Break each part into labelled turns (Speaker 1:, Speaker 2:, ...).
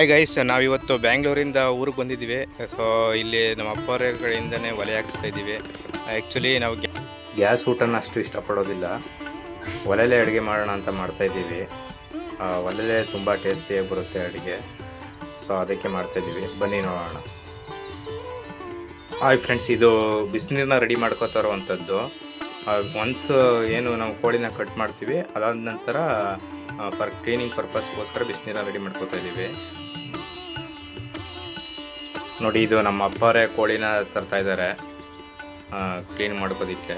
Speaker 1: Hi guys ನಾವಿವತ್ತು ಬ್ಯಾಂಗ್ಳೂರಿಂದ ಊರಿಗೆ ಬಂದಿದ್ದೀವಿ. ಸೊ ಇಲ್ಲಿ ನಮ್ಮ ಅಪ್ಪರ ಕಡೆಯಿಂದನೇ ಒಲೆ ಹಾಕಿಸ್ತಾ ಇದ್ದೀವಿ. ಆ್ಯಕ್ಚುಲಿ ನಾವು ಗ್ಯಾಸ್ ಊಟನ ಅಷ್ಟು ಇಷ್ಟಪಡೋದಿಲ್ಲ. ಒಲೆಲೇ ಅಡುಗೆ ಮಾಡೋಣ ಅಂತ ಮಾಡ್ತಾಯಿದ್ದೀವಿ ಒಲೆಯಲ್ಲೇ ತುಂಬ ಟೇಸ್ಟಿಯಾಗಿ ಬರುತ್ತೆ ಅಡುಗೆ. ಸೊ ಅದಕ್ಕೆ ಮಾಡ್ತಾ ಇದ್ದೀವಿ. ಬನ್ನಿ ನೋಡೋಣ. ಹಾಯ್ ಫ್ರೆಂಡ್ಸ್ ಇದು ಬಿಸಿನೀರನ್ನ ರೆಡಿ ಮಾಡ್ಕೋತಾ ಇರೋವಂಥದ್ದು ಒನ್ಸ್ ಏನು ನಾವು ಕೋಳಿನ ಕಟ್ ಮಾಡ್ತೀವಿ, ಅದಾದ ನಂತರ ಫಾರ್ ಕ್ಲೀನಿಂಗ್ ಪರ್ಪಸ್ಗೋಸ್ಕರ ಬಿಸಿನೀರನ್ನ ರೆಡಿ ಮಾಡ್ಕೋತಾ ಇದ್ದೀವಿ. ನೋಡಿ, ಇದು ನಮ್ಮ ಅಪ್ಪರೇ ಕೋಳಿನ ತರ್ತಾ ಇದ್ದಾರೆ. ಕ್ಲೀನ್ ಮಾಡ್ಕೋದಿಕ್ಕೆ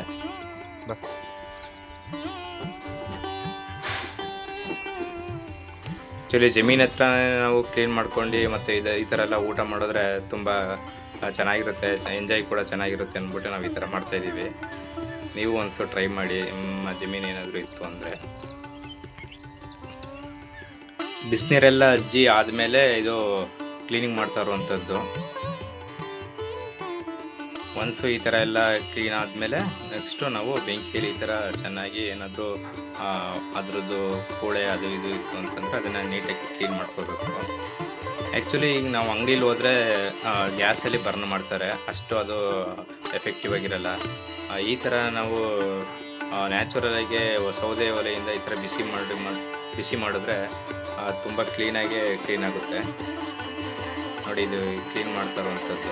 Speaker 1: ಆ್ಯಕ್ಚುಲಿ ಜಮೀನ್ ಹತ್ರ ನಾವು ಕ್ಲೀನ್ ಮಾಡ್ಕೊಂಡು, ಮತ್ತು ಇದು, ಈ ಥರ ಎಲ್ಲ ಊಟ ಮಾಡಿದ್ರೆ ತುಂಬ ಚೆನ್ನಾಗಿರುತ್ತೆ ಎಂಜಾಯ್ ಕೂಡ ಚೆನ್ನಾಗಿರುತ್ತೆ ಅಂದ್ಬಿಟ್ಟು ನಾವು ಈ ಥರ ಮಾಡ್ತಾಯಿದ್ದೀವಿ ನೀವು ಒಂದು ಟ್ರೈ ಮಾಡಿ, ನಿಮ್ಮ ಜಮೀನು ಏನಾದರೂ ಇತ್ತು ಅಂದರೆ. ಬಿಸಿನೀರೆಲ್ಲ ಅಜ್ಜಿ ಆದಮೇಲೆ ಇದು ಕ್ಲೀನಿಂಗ್ ಮಾಡ್ತಾ ಇರುವಂಥದ್ದು ಒನ್ಸು ಈ ಥರ ಎಲ್ಲ ಕ್ಲೀನ್ ಆದಮೇಲೆ ನೆಕ್ಸ್ಟು ನಾವು ಬೆಂಕಿಯಲ್ಲಿ ಈ ಥರ ಚೆನ್ನಾಗಿ ಏನಾದರೂ ಅದರದ್ದು ಕೂಳೆ ಅದು ಇದು ಇತ್ತು ಅಂತಂದರೆ ಅದನ್ನು ನೀಟಾಗಿ ಕ್ಲೀನ್ ಮಾಡ್ಕೋಬೇಕು. ಆ್ಯಕ್ಚುಲಿ ಈಗ ನಾವು ಅಂಗಡೀಲಿ ಹೋದರೆ ಗ್ಯಾಸಲ್ಲಿ ಬರ್ನ್ ಮಾಡ್ತಾರೆ. ಅಷ್ಟು ಅದು ಎಫೆಕ್ಟಿವ್ ಆಗಿರಲ್ಲ. ಈ ಥರ ನಾವು ನ್ಯಾಚುರಲಾಗಿ ಸೌದೆ ಒಲೆಯಿಂದ ಈ ಥರ ಬಿಸಿ ಮಾಡಿ ಬಿಸಿ ಮಾಡಿದ್ರೆ ತುಂಬ ಕ್ಲೀನಾಗಿ ಕ್ಲೀನ್ ಆಗುತ್ತೆ. ನೋಡಿ, ಇದು ಕ್ಲೀನ್ ಮಾಡ್ತಾರಂಥದ್ದು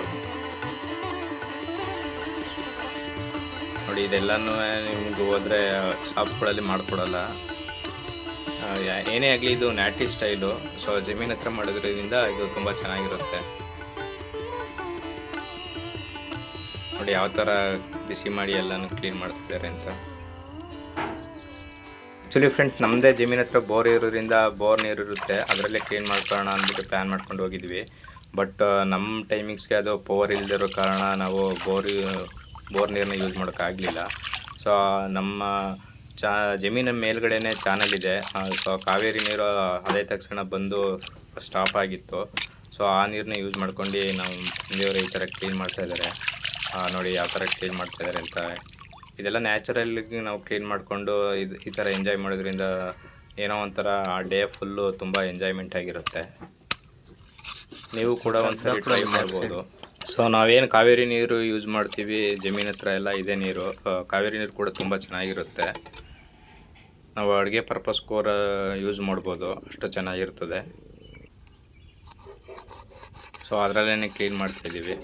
Speaker 1: ನೋಡಿ, ಇದೆಲ್ಲನೂ ನಿಮ್ಗೆ ಹೋದರೆ ಶಾಪ್ಗಳಲ್ಲಿ ಮಾಡಿಕೊಡಲ್ಲ. ಏನೇ ಆಗಲಿ ಇದು ನ್ಯಾಟಿ ಸ್ಟೈಲು. ಸೊ, ಜಮೀನ್ ಹತ್ರ ಮಾಡೋದ್ರಿಂದ ಇದು ತುಂಬ ಚೆನ್ನಾಗಿರುತ್ತೆ. ನೋಡಿ, ಯಾವ ಥರ ಬಿಸಿ ಮಾಡಿ ಎಲ್ಲನೂ ಕ್ಲೀನ್ ಮಾಡ್ತಿದ್ದಾರೆ ಅಂತ. ಆ್ಯಕ್ಚುಲಿ ಫ್ರೆಂಡ್ಸ್ ನಮ್ಮದೇ ಜಮೀನ್ ಹತ್ರ ಬೋರ್ ಇರೋದ್ರಿಂದ ಬೋರ್ ನೀರು ಇರುತ್ತೆ. ಅದರಲ್ಲೇ ಕ್ಲೀನ್ ಮಾಡ್ಕೊಳ್ಳೋಣ ಅಂದ್ಬಿಟ್ಟು ಪ್ಲ್ಯಾನ್ ಮಾಡ್ಕೊಂಡು ಹೋಗಿದ್ವಿ. ಬಟ್ ನಮ್ಮ ಟೈಮಿಂಗ್ಸ್ಗೆ ಅದು ಪವರ್ ಇಲ್ಲದಿರೋ ಕಾರಣ ನಾವು ಬೋರ್ ಬೋರ್ ನೀರನ್ನ ಯೂಸ್ ಮಾಡೋಕ್ಕಾಗಲಿಲ್ಲ ಸೊ ನಮ್ಮ ಚಾ, ಜಮೀನ ಮೇಲ್ಗಡೆನೇ ಚಾನಲ್ ಇದೆ. ಸೊ ಕಾವೇರಿ ನೀರು ಅದೇ ತಕ್ಷಣ ಬಂದು ಸ್ಟಾಪ್ ಆಗಿತ್ತು. ಸೊ ಆ ನೀರನ್ನ ಯೂಸ್ ಮಾಡ್ಕೊಂಡು ನಮ್ಮ ತಂದೆಯವರು ಈ ಥರ ಕ್ಲೀನ್ ಮಾಡ್ತಾ ಇದ್ದಾರೆ ನೋಡಿ ಯಾವ ಥರ ಕ್ಲೀನ್ ಮಾಡ್ತಾ ಇದ್ದಾರೆ ಅಂತ. ಇದೆಲ್ಲ ನ್ಯಾಚುರಲ್ಗೆ ನಾವು ಕ್ಲೀನ್ ಮಾಡಿಕೊಂಡು ಇದು, ಈ ಥರ ಎಂಜಾಯ್ ಮಾಡೋದ್ರಿಂದ ಏನೋ ಒಂಥರ ಆ ಡೇ ಫುಲ್ಲು ತುಂಬ ಎಂಜಾಯ್ಮೆಂಟ್ ಆಗಿರುತ್ತೆ. ನೀವು ಕೂಡ ಒಂದ್ಸಲ ಟ್ರೈ ಮಾಡ್ಬೋದು. ಸೊ ನಾವೇನು ಕಾವೇರಿ ನೀರು ಯೂಸ್ ಮಾಡ್ತೀವಿ ಜಮೀನ್ ಹತ್ರ ಎಲ್ಲ ಇದೇ ನೀರು. ಕಾವೇರಿ ನೀರು ಕೂಡ ತುಂಬ ಚೆನ್ನಾಗಿರುತ್ತೆ. ನಾವು ಅಡುಗೆ ಪರ್ಪಸ್ಗೋರ ಯೂಸ್ ಮಾಡ್ಬೋದು ಅಷ್ಟು ಚೆನ್ನಾಗಿರ್ತದೆ. ಸೊ ಅದರಲ್ಲೇ ಕ್ಲೀನ್ ಮಾಡ್ತಾಯಿದ್ದೀವಿ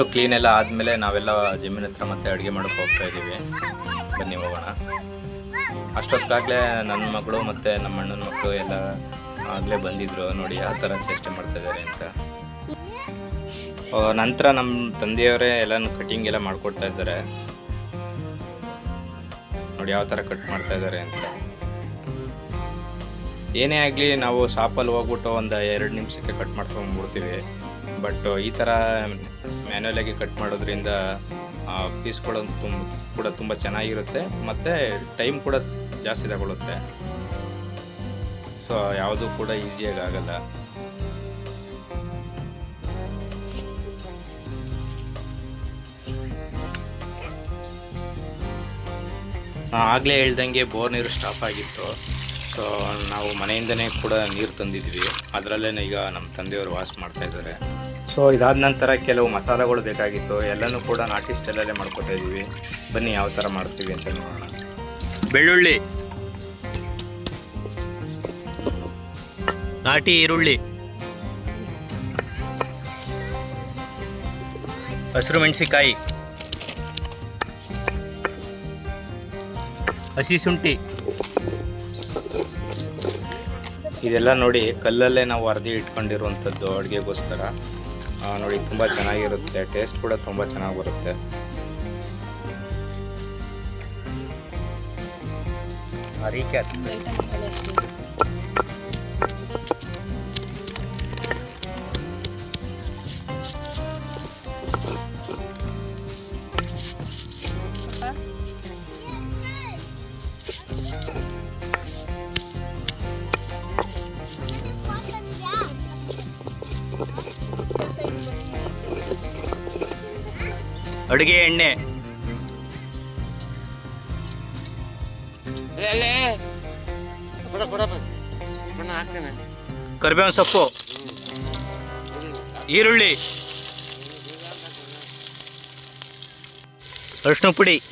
Speaker 1: ಒನ್ಸು ಕ್ಲೀನ್ ಎಲ್ಲ ಆದಮೇಲೆ ನಾವೆಲ್ಲ ಜಿಮ್ಮಿನ ಹತ್ರ ಮತ್ತೆ ಅಡುಗೆ ಮಾಡೋಕೆ ಹೋಗ್ತಾ ಇದ್ದೀವಿ ಬನ್ನಿ ಹೋಗೋಣ. ಅಷ್ಟೊತ್ತಾಗಲೇ ನನ್ನ ಮಗಳು ಮತ್ತು ನಮ್ಮ ಅಣ್ಣನ ಮಕ್ಕಳು ಎಲ್ಲ ಆಗಲೇ ಬಂದಿದ್ರು. ನೋಡಿ ಯಾವ ಥರ ಚೇಷ್ಟೆ ಮಾಡ್ತಾ ಇದ್ದಾರೆ ಅಂತ. ನಂತರ ನಮ್ಮ ತಂದೆಯವರೇ ಎಲ್ಲನೂ ಕಟಿಂಗ್ ಎಲ್ಲ ಮಾಡಿಕೊಡ್ತಾ ಇದ್ದಾರೆ. ನೋಡಿ ಯಾವ ಥರ ಕಟ್ ಮಾಡ್ತಾ ಇದ್ದಾರೆ ಅಂತ. ಏನೇ ಆಗಲಿ ನಾವು ಶಾಪಲ್ಲಿ ಹೋಗ್ಬಿಟ್ಟು ಒಂದು ಎರಡು ನಿಮಿಷಕ್ಕೆ ಕಟ್ ಮಾಡ್ಕೊಂಡ್ಬಿಡ್ತೀವಿ ಬಟ್ ಈ ಥರ ಮ್ಯಾನ್ಯಲಾಗಿ ಕಟ್ ಮಾಡೋದ್ರಿಂದ ಪೀಸ್ ಕೂಡ ತುಂಬ ಕೂಡ ತುಂಬ ಚೆನ್ನಾಗಿರುತ್ತೆ. ಮತ್ತು ಟೈಮ್ ಕೂಡ ಜಾಸ್ತಿ ತಗೊಳುತ್ತೆ. ಸೊ ಯಾವುದೂ ಕೂಡ ಈಸಿಯಾಗಿ ಆಗಲ್ಲ. ಆಗಲೇ ಹೇಳ್ದಂಗೆ ಬೋರ್ ನೀರು ಸ್ಟಾಪ್ ಆಗಿತ್ತು. ಸೊ ನಾವು ಮನೆಯಿಂದನೇ ಕೂಡ ನೀರು ತಂದಿದ್ವಿ. ಅದರಲ್ಲೇ ಈಗ ನಮ್ಮ ತಂದೆಯವರು ವಾಶ್ ಮಾಡ್ತಾ ಇದ್ದಾರೆ. ಸೊ ಇದಾದ ನಂತರ ಕೆಲವು ಮಸಾಲೆಗಳು ಬೇಕಾಗಿತ್ತು. ಎಲ್ಲನೂ ಕೂಡ ನಾಟಿ ಸ್ಟೈಲಲ್ಲೇ ಮಾಡ್ಕೊತಾ ಇದ್ದೀವಿ. ಬನ್ನಿ ಯಾವ ಥರ ಮಾಡ್ತೀವಿ ಅಂತ ನೋಡೋಣ.
Speaker 2: ಬೆಳ್ಳುಳ್ಳಿ. ನಾಟಿ ಈರುಳ್ಳಿ. ಹಸಿರು ಮೆಣಸಿಕಾಯಿ ಹಸಿ ಶುಂಠಿ.
Speaker 1: ಇದೆಲ್ಲ ನೋಡಿ ಕಲ್ಲಲ್ಲೇ ನಾವು ಅರ್ದಿ ಇಟ್ಕೊಂಡಿರುವಂಥದ್ದು ಅಡುಗೆಗೋಸ್ಕರ. ನೋಡಿ ತುಂಬ ಚೆನ್ನಾಗಿರುತ್ತೆ ಟೇಸ್ಟ್ ಕೂಡ ತುಂಬ ಚೆನ್ನಾಗಿ ಬರುತ್ತೆ.
Speaker 2: ಅರಿಕೆ ಅಡುಗೆ ಎಣ್ಣೆ. ಕರಿಬೇವಿನ ಸೊಪ್ಪು. ಈರುಳ್ಳಿ. ಅರಿಶಿನ ಪುಡಿ.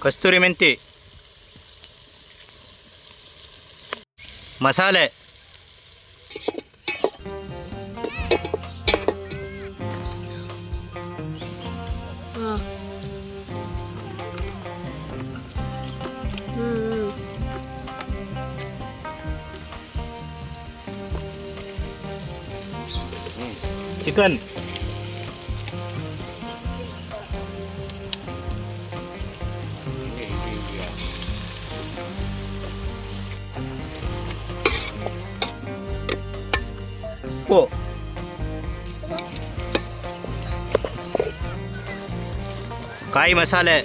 Speaker 2: ಕಸ್ತೂರಿ ಮೆಂತಿ. ಮಸಾಲೆ. ಚಿಕನ್ ಉಪ್ಪು ಕಾಯಿ ಮಸಾಲೆ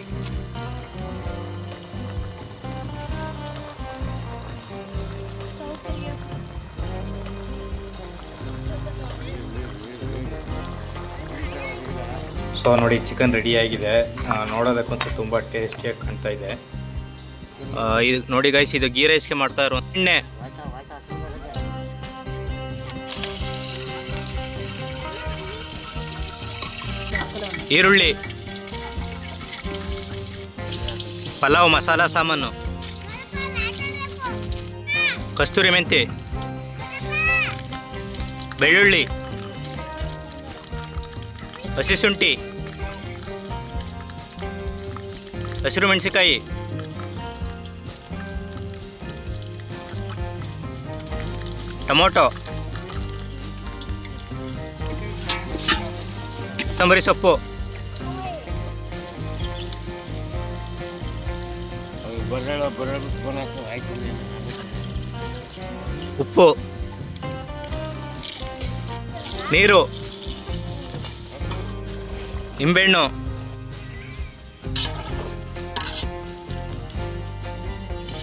Speaker 1: ಸೊ ನೋಡಿ ಚಿಕನ್ ರೆಡಿಯಾಗಿದೆ ನೋಡೋದಕ್ಕಂತೂ ತುಂಬ ಟೇಸ್ಟಿಯಾಗಿ ಕಾಣ್ತಾ ಇದೆ.
Speaker 2: ಇದು ನೋಡಿ ಗೈಸ್ ಇದು ಗೀ ರೈಸ್ಗೆ ಮಾಡ್ತಾ ಇರೋ ಎಣ್ಣೆ. ಈರುಳ್ಳಿ. ಪಲಾವ್, ಮಸಾಲ, ಸಾಮಾನು. ಕಸ್ತೂರಿ ಮೆಂತಿ. ಬೆಳ್ಳುಳ್ಳಿ. ಹಸಿ ಶುಂಠಿ. ಹಸಿರು ಮೆಣಸಿಕಾಯಿ ಟೊಮೊಟೊ. ಕೊತ್ತಂಬರಿ ಸೊಪ್ಪು. ಉಪ್ಪು. ನೀರು. ನಿಂಬೆಹಣ್ಣು.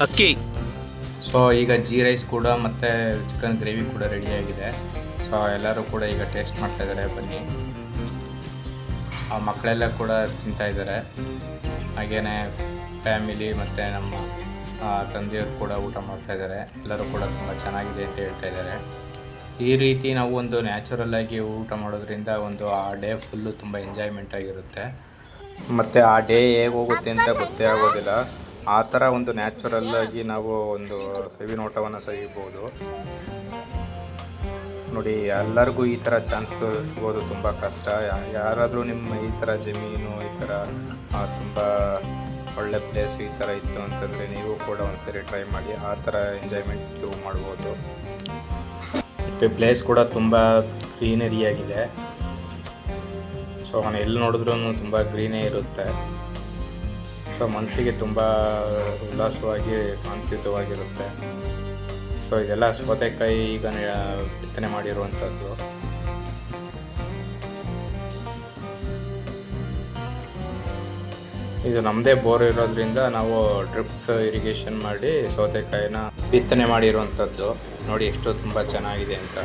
Speaker 2: ಅಕ್ಕಿ
Speaker 1: ಸೊ ಈಗ ಜೀ ರೈಸ್ ಕೂಡ ಮತ್ತು ಚಿಕನ್ ಗ್ರೇವಿ ಕೂಡ ರೆಡಿಯಾಗಿದೆ ಸೊ ಎಲ್ಲರೂ ಕೂಡ ಈಗ ಟೇಸ್ಟ್ ಮಾಡ್ತಾ ಇದ್ದಾರೆ, ಬನ್ನಿ. ಆ ಮಕ್ಕಳೆಲ್ಲ ಕೂಡ ತಿಂತಾ ಇದ್ದಾರೆ. ಹಾಗೆಯೇ ಫ್ಯಾಮಿಲಿ ಮತ್ತು ನಮ್ಮ ತಂದೆಯವರು ಕೂಡ ಊಟ ಮಾಡ್ತಾ ಇದ್ದಾರೆ. ಎಲ್ಲರೂ ಕೂಡ ತುಂಬ ಚೆನ್ನಾಗಿದೆ ಅಂತ ಹೇಳ್ತಾ ಇದ್ದಾರೆ. ಈ ರೀತಿ ನಾವು ಒಂದು ನ್ಯಾಚುರಲ್ ಆಗಿ ಊಟ ಮಾಡೋದ್ರಿಂದ ಒಂದು ಆ ಡೇ ಫುಲ್ಲು ತುಂಬ ಎಂಜಾಯ್ಮೆಂಟ್ ಆಗಿರುತ್ತೆ. ಮತ್ತು ಆ ಡೇ ಹೇಗೆ ಹೋಗುತ್ತೆ ಅಂತ ಗೊತ್ತೇ ಆಗೋದಿಲ್ಲ. ಆ ಥರ ಒಂದು ನ್ಯಾಚುರಲ್ಲಾಗಿ ನಾವು ಒಂದು ಸವಿ ನೋಟವನ್ನು ಸವಿಬೋದು ನೋಡಿ, ಎಲ್ಲರಿಗೂ ಈ ಥರ ಚಾನ್ಸ್ ಸಿಗೋದು ತುಂಬ ಕಷ್ಟ. ಯಾರಾದರೂ ನಿಮ್ಮ ಈ ಥರ ಜಮೀನು, ಈ ಥರ ತುಂಬ ಒಳ್ಳೆ ಪ್ಲೇಸ್ ಈ ಥರ ಇತ್ತು ಅಂತಂದರೆ ನೀವು ಕೂಡ ಒಂದ್ಸರಿ ಟ್ರೈ ಮಾಡಿ, ಆ ಥರ ಎಂಜಾಯ್ಮೆಂಟ್ ಮಾಡ್ಬೋದು. ಪ್ಲೇಸ್ ಕೂಡ ತುಂಬ ಗ್ರೀನರಿಯಾಗಿದೆ ಸೊ ಅವನು ಎಲ್ಲಿ ನೋಡಿದ್ರೂ ತುಂಬ ಗ್ರೀನೇ ಇರುತ್ತೆ. ಸೊ ಮನಸ್ಸಿಗೆ ತುಂಬ ಉಲ್ಲಾಸವಾಗಿ, ಶಾಂತಿಯುತವಾಗಿರುತ್ತೆ. ಸೊ ಇದೆಲ್ಲ ಸೌತೆಕಾಯಿ ಈಗ ಬಿತ್ತನೆ ಮಾಡಿರುವಂಥದ್ದು ಇದು ನಮ್ಮದೇ ಬೋರ್ ಇರೋದ್ರಿಂದ ನಾವು ಡ್ರಿಪ್ಸ್ ಇರಿಗೇಷನ್ ಮಾಡಿ ಸೌತೆಕಾಯಿನ ಬಿತ್ತನೆ ಮಾಡಿರುವಂಥದ್ದು ನೋಡಿ, ಎಷ್ಟು ತುಂಬ ಚೆನ್ನಾಗಿದೆ ಅಂತ.